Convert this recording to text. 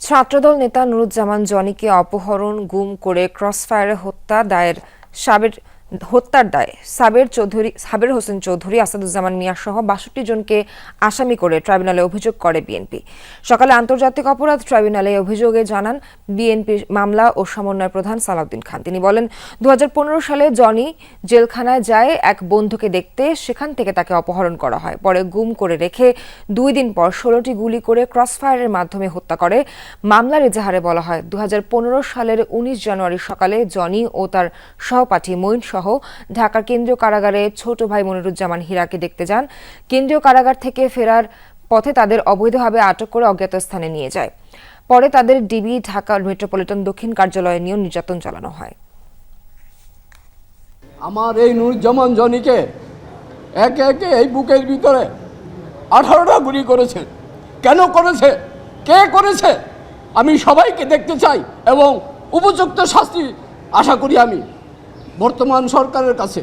ছাত্রদল নেতা নুরুজ্জামান জনিকে অপহরণ গুম করে ক্রসফায়ারে হত্যা দায়ের সাবের হত্যার দায়ে সাবের চৌধুরী, সাবের হোসেন চৌধুরী, আসাদুজ্জামান মিয়া সহ বাষট্টি জনকে আসামি করে ট্রাইব্যুনালে অভিযোগ করে বিএনপি। সকালে আন্তর্জাতিক অপরাধ ট্রাইব্যুনালে অভিযোগে জানান বিএনপির মামলা ও সমন্বয় প্রধান সালাউদ্দিন খান। তিনি বলেন, দুহাজার পনেরো সালে জনি জেলখানায় যায় এক বন্ধুকে দেখতে সেখান থেকে তাকে অপহরণ করা হয়। পরে গুম করে রেখে দুই দিন পর ষোলোটি গুলি করে ক্রসফায়ারের মাধ্যমে হত্যা করে। মামলার এজাহারে বলা হয় দু হাজার পনেরো সালের উনিশ জানুয়ারি সকালে জনি ও তার সহপাঠী মঈন সহ ঢাকার কেন্দ্রীয় কারাগারে ছোট ভাই মনিরুজ্জামান হীরাকে দেখতে যান। কেন্দ্রীয় কারাগার থেকে ফেরার পথে তাদের অবৈধভাবে আটক করে অজ্ঞাত স্থানে নিয়ে যায়। পরে তাদের ডিবি ঢাকা মেট্রোপলিটন দক্ষিণ কার্যালয়ে নিয়েও নির্যাতন চালানো হয়। আমার এই নুরুজ্জামান জনিকে একে একে এই বুকের ভিতরে আঠারোটা গুলি করেছে। কেন করেছে? কে করেছে? আমি সবাইকে দেখতে চাই এবং উপযুক্ত শাস্তি আশা করি আমি। বর্তমান সরকারের কাছে।